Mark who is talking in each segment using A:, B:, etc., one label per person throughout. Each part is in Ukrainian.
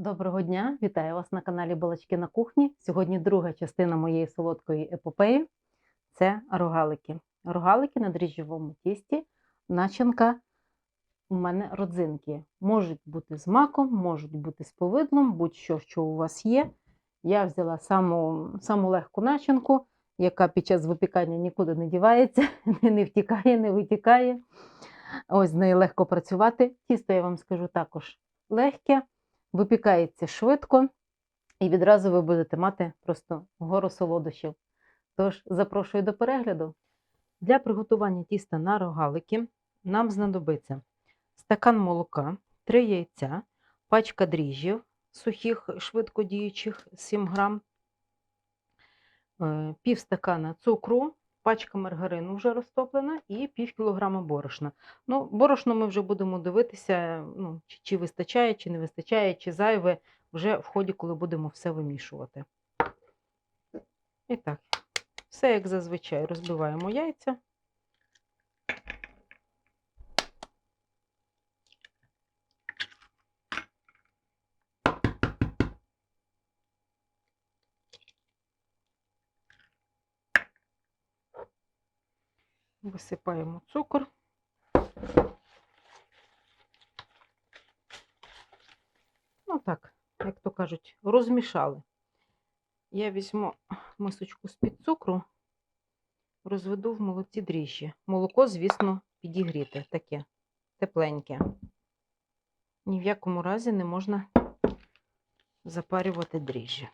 A: Доброго дня! Вітаю вас на каналі Балачки на кухні. Сьогодні друга частина моєї солодкої епопеї це рогалики. Рогалики на дріжджовому тісті. Начинка у мене родзинки. Можуть бути з маком, можуть бути з повидлом, будь-що, що у вас є. Я взяла саму, саму легку начинку, яка під час випікання нікуди не дівається, не втікає, не витікає. Ось з нею легко працювати. Тісто, я вам скажу, також легке. Випікається швидко, і відразу ви будете мати просто гору солодощів. Тож, запрошую до перегляду. Для приготування тіста на рогалики нам знадобиться стакан молока, 3 яйця, пачка дріжджів сухих, швидкодіючих 7 грам, е, пів стакана цукру, пачка маргарину вже розтоплена і пів кілограма борошна. Ну, борошно ми вже будемо дивитися, ну, чи, чи вистачає, чи не вистачає, чи зайве вже в ході, коли будемо все вимішувати. І так, все як зазвичай розбиваємо яйця. Висипаємо цукор. Ну так, як то кажуть, розмішали. Я візьму мисочку з-під цукру, розведу в молоці дріжджі. Молоко, звісно, підігріте, таке тепленьке. Ні в якому разі не можна запарювати дріжджі.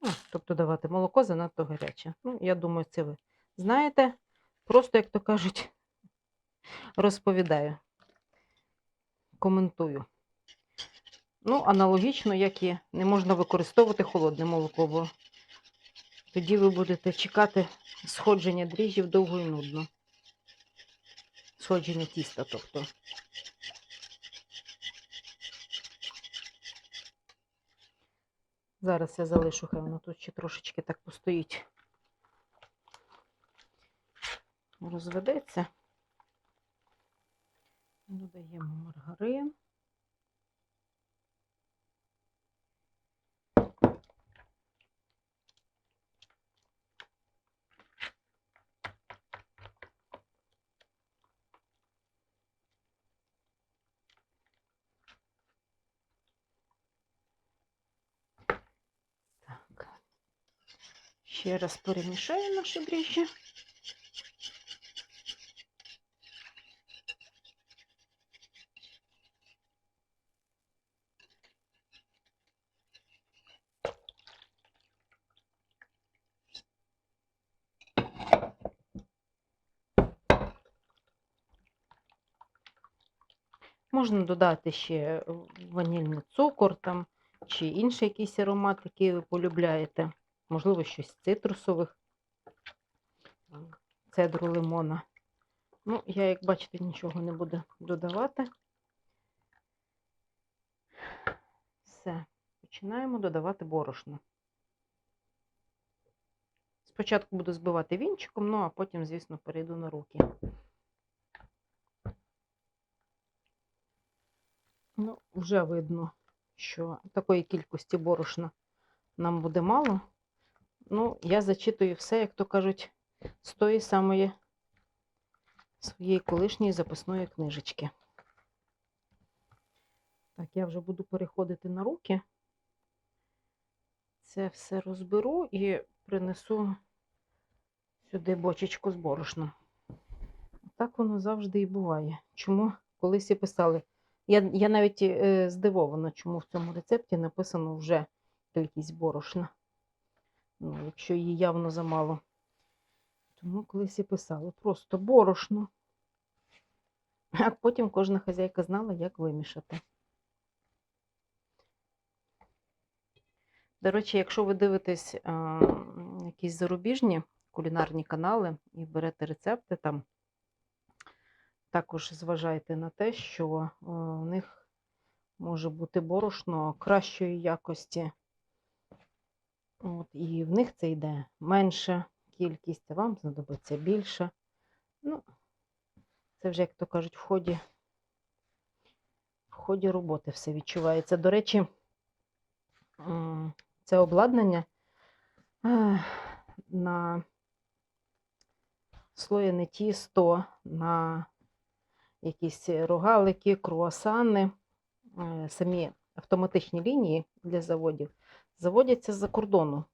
A: Ну, тобто давати молоко занадто гаряче. Ну, я думаю, це ви знаєте. Просто, як то кажуть, розповідаю, коментую. Ну, аналогічно, як і не можна використовувати холодне молоко, бо тоді ви будете чекати сходження дріжджів довго і нудно. Сходження тіста, тобто. Зараз я залишу, хай воно тут ще трошечки так постоїть. Розведеться. Додаємо маргарин. Ще раз перемішаю наші дріжджі. Можна додати ще е, ванільний цукор там, чи інший якийсь аромат, який ви полюбляєте. Можливо, щось цитрусових, цедру лимона. Ну, я, як бачите, нічого не буду додавати. Все, починаємо додавати борошно. Спочатку буду збивати вінчиком, ну а потім, звісно, перейду на руки. Ну, вже видно, що такої кількості борошна нам буде мало. Ну, я зачитую все, як то кажуть, з тої самої своєї колишньої записної книжечки. Так, я вже буду переходити на руки. Це все розберу і принесу сюди бочечку з борошном. Так воно завжди і буває. Чому колись і писали? Я, я навіть е, здивована, чому в цьому рецепті написано вже кількість борошна. Ну, якщо її явно замало. Тому колись і писали просто борошно. А потім кожна хазяйка знала, як вимішати. До речі, якщо ви дивитесь а, якісь зарубіжні кулінарні канали і берете рецепти там, також зважайте на те, що е, у них може бути борошно кращої якості. От, І в них це йде менша кількість, а вам знадобиться більше. Ну, це вже, як то кажуть, в ході, в ході роботи все відчувається. До речі, це обладнання на слоєне тісто, на якісь рогалики, круасани, е, самі автоматичні лінії для заводів заводяться з-за кордону.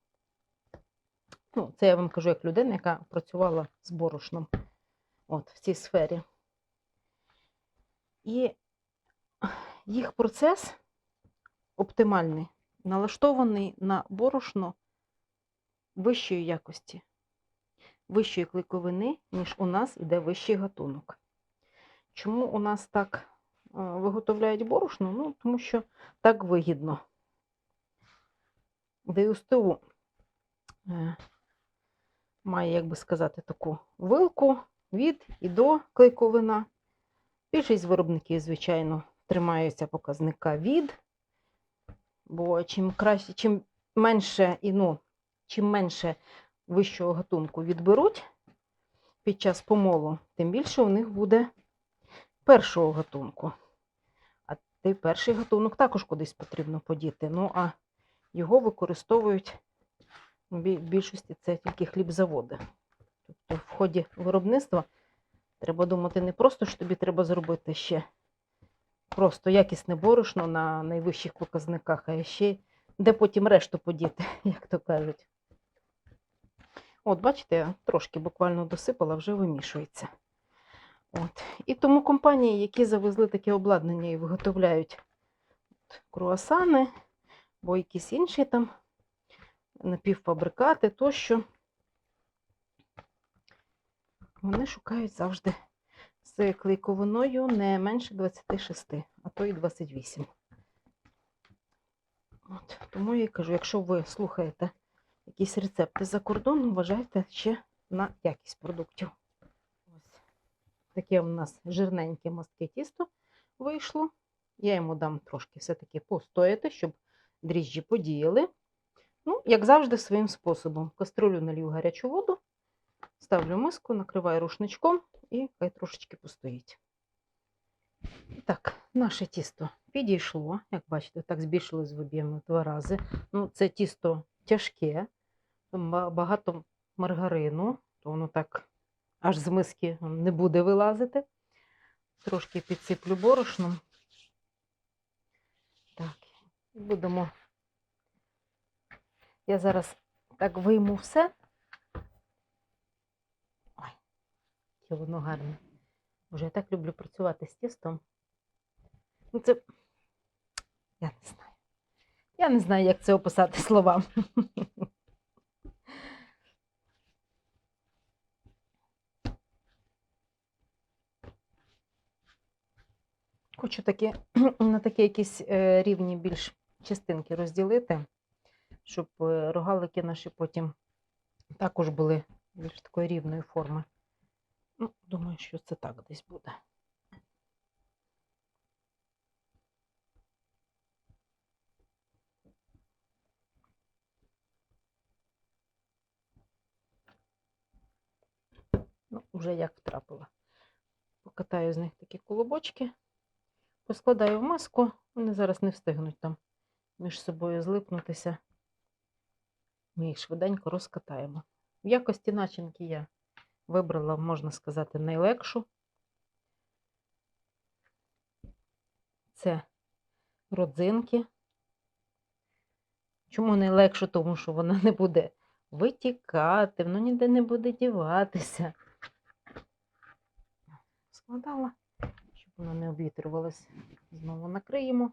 A: Ну, це я вам кажу як людина, яка працювала з борошном от, в цій сфері. І їх процес оптимальний, налаштований на борошно вищої якості, вищої клейковини, ніж у нас іде вищий гатунок. Чому у нас так е, виготовляють борошно? Ну, тому що так вигідно. ДСТУ е, має, як би сказати, таку вилку від і до клейковина. Більшість виробників, звичайно, тримаються показника від, бо чим краще, чим менше і ну, чим менше вищого гатунку відберуть під час помолу, тим більше у них буде першого гатунку. А той перший гатунок також кудись потрібно подіти. Ну, а його використовують в більшості це тільки хлібзаводи. Тобто в ході виробництва треба думати не просто, що тобі треба зробити ще просто якісне борошно на найвищих показниках, а ще де потім решту подіти, як то кажуть. От, бачите, я трошки буквально досипала, вже вимішується. От. І тому компанії, які завезли таке обладнання і виготовляють круасани, або якісь інші там напівфабрикати тощо, вони шукають завжди з клейковиною не менше 26, а то і 28. От, тому я кажу, якщо ви слухаєте якісь рецепти за кордоном, вважайте ще на якість продуктів. Таке у нас жирненьке мастке тісто вийшло. Я йому дам трошки все-таки постояти, щоб дріжджі подіяли. Ну, як завжди, своїм способом. В каструлю налью гарячу воду, ставлю миску, накриваю рушничком і хай трошечки постоїть. Так, наше тісто підійшло. Як бачите, так збільшилось в об'ємі два рази. Ну, це тісто тяжке, багато маргарину, то воно так аж з миски не буде вилазити. Трошки підсиплю борошном. Так, будемо. Я зараз так вийму все. Ой, яке воно гарне. Боже, я так люблю працювати з тістом. Ну, це. Я не знаю. Я не знаю, як це описати словами. Хочу такі, на такі якісь е, рівні більш частинки розділити, щоб е, рогалики наші потім також були більш такої рівної форми. Ну, думаю, що це так десь буде. Ну, вже як втрапила. Покатаю з них такі колобочки, поскладаю в маску, вони зараз не встигнуть там між собою злипнутися. Ми їх швиденько розкатаємо. В якості начинки я вибрала, можна сказати, найлегшу. Це родзинки. Чому найлегшу? Тому що вона не буде витікати, воно ніде не буде діватися. Складала, воно не обвітрювалося. Знову накриємо.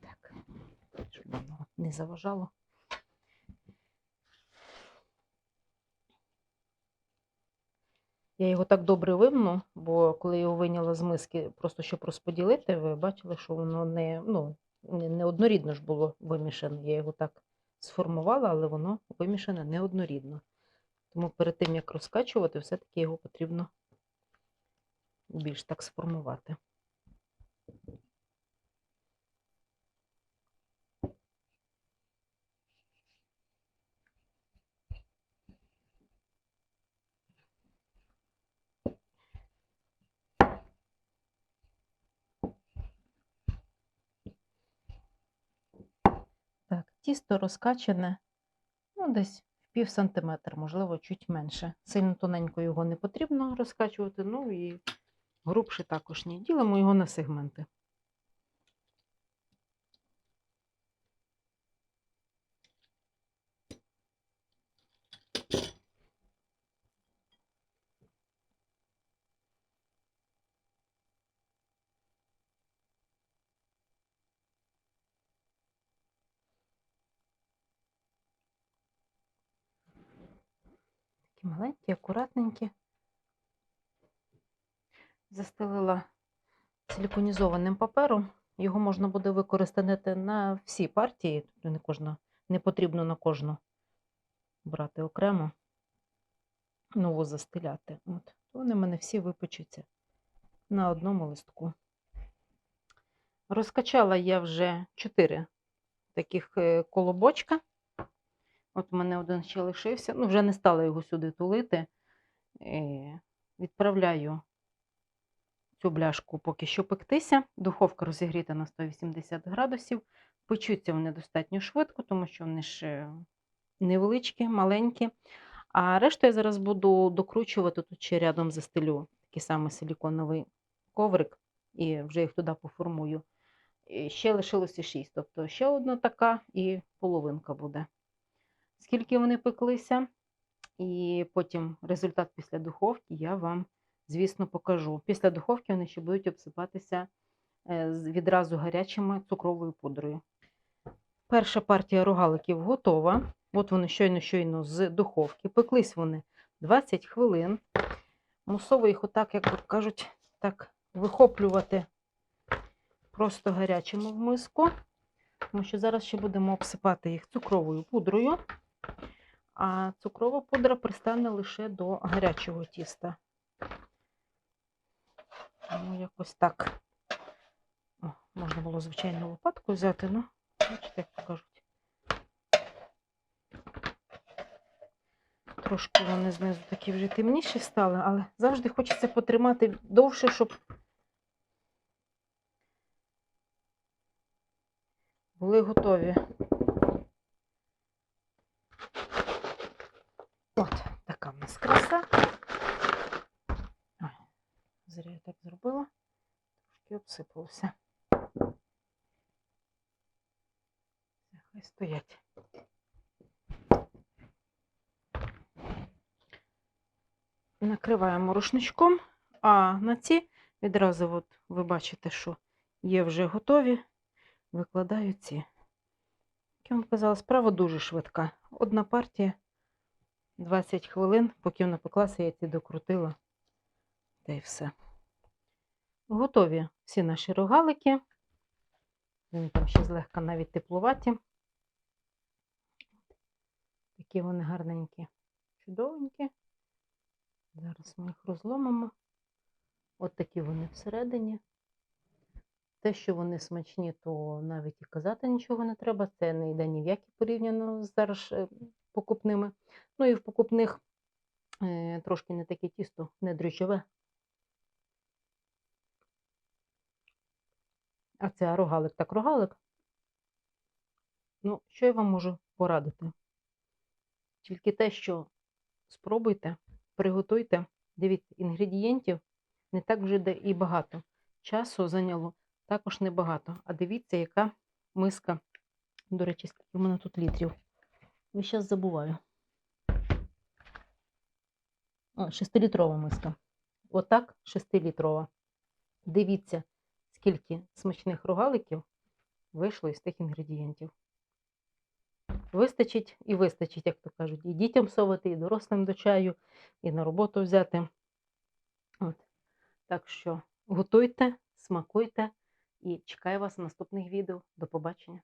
A: Так, щоб воно не заважало. Я його так добре вимну, бо коли його вийняла з миски, просто щоб розподілити, ви бачили, що воно не, ну, не однорідно ж було вимішане. Я його так сформувала, але воно вимішане неоднорідно. Тому перед тим, як розкачувати, все-таки його потрібно більш так сформувати. Так, тісто розкачане, ну, десь в пів сантиметра, можливо, чуть менше. Сильно тоненько його не потрібно розкачувати, ну і грубше також ні. Ділимо його на сегменти. Маленькі, акуратненькі. Застелила силіконізованим папером. Його можна буде використати на всі партії, не, кожна, не потрібно на кожну брати окремо, нову застеляти. От. Вони в мене всі випечуться на одному листку. Розкачала я вже 4 таких е, колобочка. От у мене один ще лишився. Ну, вже не стала його сюди тулити. Е, Відправляю цю бляшку поки що пектися. Духовка розігріта на 180 градусів. Печуться вони достатньо швидко, тому що вони ж невеличкі, маленькі. А решту я зараз буду докручувати тут ще рядом застелю такий самий силіконовий коврик і вже їх туди поформую. І ще лишилося 6, тобто ще одна така і половинка буде. Скільки вони пеклися, і потім результат після духовки я вам, звісно, покажу. Після духовки вони ще будуть обсипатися е, відразу гарячими цукровою пудрою. Перша партія рогаликів готова. От вони щойно-щойно з духовки. Пеклись вони 20 хвилин. Мусово їх отак, як кажуть, так вихоплювати просто гарячими в миску. Тому що зараз ще будемо обсипати їх цукровою пудрою. А цукрова пудра пристане лише до гарячого тіста. Тому якось так. О, можна було, звичайно, лопатку взяти, ну, бачите, як то кажуть. Трошки вони знизу такі вже темніші стали, але завжди хочеться потримати довше, щоб були готові. От, така в нас краса. Ой, зря я так зробила. Трошки обсипалося. Хай стоять. Накриваємо рушничком, а на ці відразу от ви бачите, що є вже готові. Викладаю ці. Як я вам казала, справа дуже швидка. Одна партія 20 хвилин, поки вона пеклася, я ці докрутила. Та й все. Готові всі наші рогалики. Вони там ще злегка навіть теплуваті. Такі вони гарненькі, чудовенькі. Зараз ми їх розломимо. От такі вони всередині. Те, що вони смачні, то навіть і казати нічого не треба. Це не йде ні в які порівняно з зараз е, покупними. Ну і в покупних е, трошки не таке тісто, не дріжджове. А це рогалик так рогалик. Ну, що я вам можу порадити? Тільки те, що спробуйте, приготуйте, дивіться, інгредієнтів не так вже де і багато. Часу зайняло також небагато. А дивіться, яка миска. До речі, скільки в мене тут літрів. Я зараз забуваю. О, 6-літрова миска. Отак 6-літрова. Дивіться, скільки смачних рогаликів вийшло із тих інгредієнтів. Вистачить і вистачить, як то кажуть, і дітям совати, і дорослим до чаю, і на роботу взяти. От. Так що готуйте, смакуйте і чекаю вас в наступних відео. До побачення!